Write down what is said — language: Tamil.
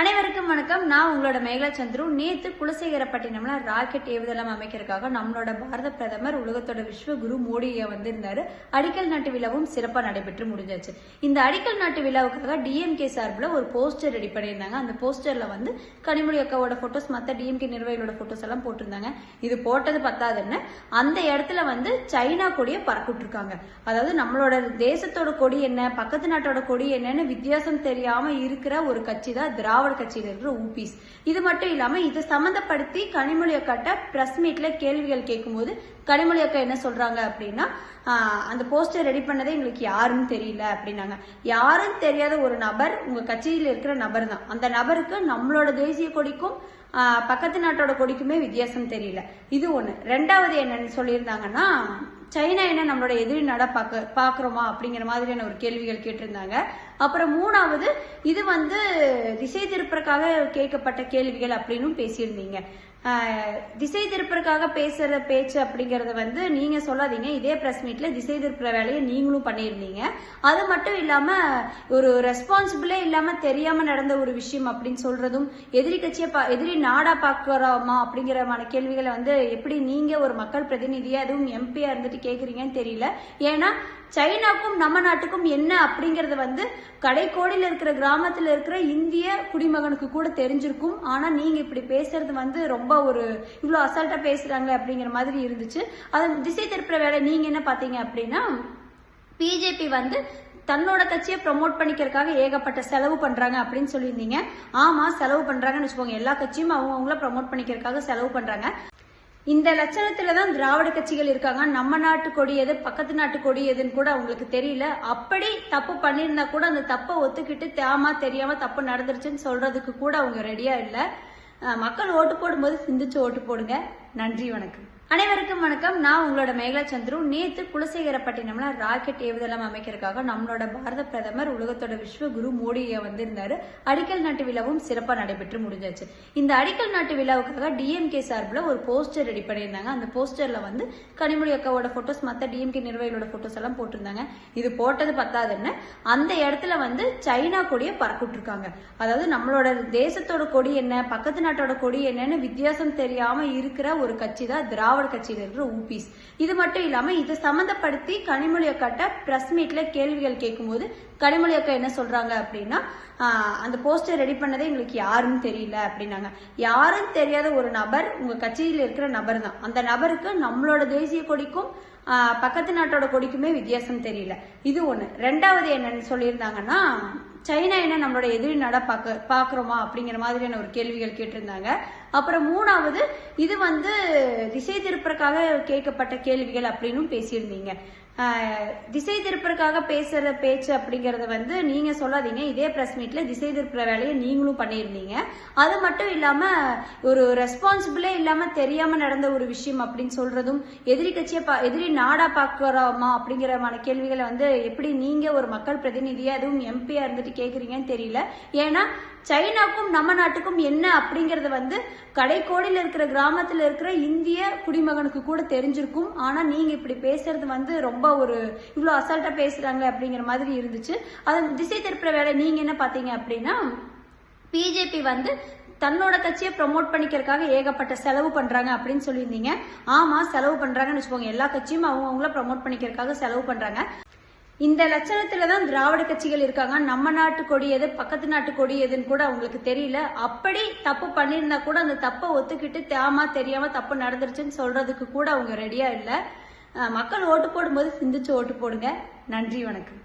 அனைவருக்கும் வணக்கம். நான் உங்களோட மேகலா சந்துரு. நேத்து குலசேகரப்பட்டினம்ல ராக்கெட் ஏவுதளம் அமைக்கிறதுக்காக நம்மளோட பாரத பிரதமர் உலகத்தோட விஸ்வ குரு மோடியை வந்திருந்தாரு. அடிக்கல் நாட்டு விழாவும் சிறப்பா நடைபெற்று முடிஞ்சாச்சு. இந்த அடிக்கல் நாட்டு விழாவுக்காக டிஎம்கே சார்பில் ஒரு போஸ்டர் ரெடி பண்ணியிருந்தாங்க. அந்த போஸ்டர்ல வந்து கனிமொழி அக்காவோட போட்டோஸ் மற்ற டிஎம்கே நிர்வாகிகளோட போட்டோஸ் எல்லாம் போட்டிருந்தாங்க. இது போட்டது பத்தாதுன்னு அந்த இடத்துல வந்து சைனா கொடியை பறக்கிட்டு அதாவது நம்மளோட தேசத்தோட கொடி என்ன பக்கத்து நாட்டோட கொடி என்னன்னு வித்தியாசம் தெரியாம இருக்கிற ஒரு கட்சி தான் திராவிட கட்சியில் இருக்கிற ஊபிஸ். இது மட்டும் இல்லாம இதை சம்மந்தப்படுத்தி கனிமொழி அக்காட்ட பிரஸ் மீட்ல கேள்விகள் கேட்கும்போது கனிமொழி அக்கா என்ன சொல்றாங்க அப்படின்னா அந்த போஸ்டர் ரெடி பண்ணதே எங்களுக்கு யாருன்னு தெரியல அப்படின்னாங்க. யாரும் தெரியாத ஒரு நபர் உங்க கட்சியில் இருக்கிற நபர் தான். அந்த நபருக்கு நம்மளோட தேசிய கொடிக்கும் பக்கத்து நாட்டோட கொடிக்குமே வித்தியாசம் தெரியல. இது ஒண்ணு. ரெண்டாவது என்னன்னு சொல்லியிருந்தாங்கன்னா சைனா என்ன நம்மளோட எதிரி நட பார்க்க பார்க்குறோமா அப்படிங்கிற மாதிரியான ஒரு கேள்விகள் கேட்டிருந்தாங்க. அப்புறம் மூணாவது இது வந்து திசை திருப்பறக்காக கேட்கப்பட்ட கேள்விகள் அப்படின்னும் பேசியிருந்தீங்க. திசை திருப்பறக்காக பேசுற பேச்சு அப்படிங்கறத வந்து நீங்க சொல்லாதீங்க. இதே பிரஸ் மீட்ல திசை திருப்புற வேலையை நீங்களும் பண்ணியிருந்தீங்க. அது மட்டும் இல்லாம ஒரு ரெஸ்பான்சிபிளே இல்லாம தெரியாம நடந்த ஒரு விஷயம் அப்படின்னு சொல்றதும் எதிரி கட்சியை பா- எதிரி நாடா பாக்குறோமா அப்படிங்கிறமான கேள்விகளை வந்து எப்படி நீங்க ஒரு மக்கள் பிரதிநிதியா அதுவும் எம்பியா இருந்துட்டு கேக்குறீங்கன்னு தெரியல. ஏன்னா சைனாக்கும் நம்ம நாட்டுக்கும் என்ன அப்படிங்கறது வந்து கடைக்கோடியில் இருக்கிற கிராமத்தில் இருக்கிற இந்திய குடிமகனுக்கு கூட தெரிஞ்சிருக்கும். ஆனா நீங்க இப்படி பேசுறது வந்து ரொம்ப ஒரு இவ்வளோ அசால்ட்டாக பேசுகிறாங்க அப்படிங்கிற மாதிரி இருந்துச்சு. அது திசை திருப்புற வேலை நீங்கள் என்ன பார்த்தீங்க அப்படின்னா பிஜேபி வந்து தன்னோட கட்சியை ப்ரமோட் பண்ணிக்கிறதுக்காக ஏகப்பட்ட செலவு பண்றாங்க அப்படின்னு சொல்லியிருந்தீங்க. ஆமா செலவு பண்றாங்கன்னு வச்சுக்கோங்க. எல்லா கட்சியும் அவங்க அவங்கள ப்ரமோட் பண்ணிக்கிறதுக்காக செலவு பண்றாங்க. இந்த லட்சணத்துல தான் திராவிட கட்சிகள் இருக்காங்க. நம்ம நாட்டு கொடி எது பக்கத்து நாட்டு கொடி எதுன்னு கூட அவங்களுக்கு தெரியல. அப்படி தப்பு பண்ணியிருந்தா கூட அந்த தப்பை ஒத்துக்கிட்டு தேமா தெரியாம தப்பு நடந்துருச்சுன்னு சொல்றதுக்கு கூட அவங்க ரெடியா இல்லை. மக்கள் ஓட்டு போடும்போது சிந்திச்சு ஓட்டு போடுங்க. நன்றி வணக்கம். அனைவருக்கும் வணக்கம். நான் உங்களோட மேகலா சந்துரு நேத்து குலசேகரப்பட்டினம்ல ராக்கெட் ஏவுதளம் அமைக்கிறதுக்காக நம்மளோட பாரத பிரதமர் உலகத்தோட விஸ்வ குரு மோடியை வந்திருந்தாரு. அடிக்கல் நாட்டு விழாவும் சிறப்பா நடைபெற்று முடிஞ்சாச்சு. இந்த அடிக்கல் நாட்டு விழாவுக்காக டிஎம்கே சார்பில் ஒரு போஸ்டர் ரெடி பண்ணியிருந்தாங்க. அந்த போஸ்டர்ல வந்து கனிமொழி அக்காவோட போட்டோஸ் மற்ற டிஎம்கே நிர்வாகிகளோட போட்டோஸ் எல்லாம் போட்டிருந்தாங்க. இது போட்டது பத்தாதுன்னு அந்த இடத்துல வந்து சைனா கொடியை பறக்கிட்டு அதாவது நம்மளோட தேசத்தோட கொடி என்ன பக்கத்து நாட்டோட கொடி என்னன்னு வித்தியாசம் தெரியாம இருக்கிற ஒரு கட்சி தான் திராவிட கட்சியில் இருக்கிற ஊபிஸ் இது மட்டும் இல்லாம இதை சம்மந்தப்படுத்தி கனிமொழி அக்காட்ட பிரஸ் மீட்ல கேள்விகள் கேட்கும்போது கனிமொழி அக்கா என்ன சொல்றாங்க அப்படின்னா அந்த போஸ்டர் ரெடி பண்ணதே எங்களுக்கு யாருன்னு தெரியல அப்படின்னாங்க. யாரும் தெரியாத ஒரு நபர் உங்க கட்சியில் இருக்கிற நபர் தான் அந்த நபருக்கு நம்மளோட தேசிய கொடிக்கும் பக்கத்து நாட்டோட கொடிக்குமே வித்தியாசம் தெரியல. இது ஒண்ணு. ரெண்டாவது என்னன்னு சொல்லியிருந்தாங்கன்னா சைனா என்ன நம்மளோட எதிரி நாடா பார்க்க பார்க்குறோமா அப்படிங்கிற மாதிரியான ஒரு கேள்விகள் கேட்டிருந்தாங்க. அப்புறம் மூணாவது இது வந்து திசை திருப்பறக்காக கேட்கப்பட்ட கேள்விகள் அப்படின்னும் பேசியிருந்தீங்க. திசை திருப்பறக்காக பேசுற பேச்சு அப்படிங்கறத வந்து நீங்க சொல்லாதீங்க. இதே பிரஸ் மீட்ல திசை திருப்புற வேலையை நீங்களும் பண்ணியிருந்தீங்க அது மட்டும் இல்லாம ஒரு ரெஸ்பான்சிபிளே இல்லாம தெரியாம நடந்த ஒரு விஷயம் அப்படின்னு சொல்றதும் எதிரி கட்சியை பா- எதிரி நாடா பாக்குறோமா அப்படிங்கிறமான கேள்விகளை வந்து எப்படி நீங்க ஒரு மக்கள் பிரதிநிதியா அதுவும் எம்பியா இருந்துட்டு கேக்குறீங்கன்னு தெரியல. ஏன்னா சைனாக்கும் நம்ம நாட்டுக்கும் என்ன அப்படிங்கறது வந்து கடைக்கோடியில் இருக்கிற கிராமத்துல இருக்கிற இந்திய குடிமகனுக்கு கூட தெரிஞ்சிருக்கும். ஆனா நீங்க இப்படி பேசுறது வந்து ரொம்ப ரொம்ப ஒரு இவ்வளோ அசால்ட்டாக பேசுகிறாங்களே அப்படிங்கிற மாதிரி இருந்துச்சு. அதை திசை திருப்புற வேலை நீங்கள் என்ன பார்த்தீங்க அப்படின்னா பிஜேபி வந்து தன்னோட கட்சியை ப்ரமோட் பண்ணிக்கிறதுக்காக ஏகப்பட்ட செலவு பண்றாங்க அப்படின்னு சொல்லியிருந்தீங்க. ஆமா செலவு பண்றாங்கன்னு வச்சுக்கோங்க. எல்லா கட்சியும் அவங்கவுங்கள ப்ரமோட் பண்ணிக்கிறதுக்காக செலவு பண்றாங்க. இந்த லட்சணத்துல தான் திராவிட கட்சிகள் இருக்காங்க. நம்ம நாட்டு கொடி எது பக்கத்து நாட்டு கொடி எதுன்னு கூட அவங்களுக்கு தெரியல. அப்படி தப்பு பண்ணியிருந்தா கூட அந்த தப்பை ஒத்துக்கிட்டு தேமா தெரியாம தப்பு நடந்துருச்சுன்னு சொல்றதுக்கு கூட அவங்க ரெடியா இல்லை. மக்கள் ஓட்டு போடும்போது சிந்திச்சு ஓட்டு போடுங்க. நன்றி வணக்கம்.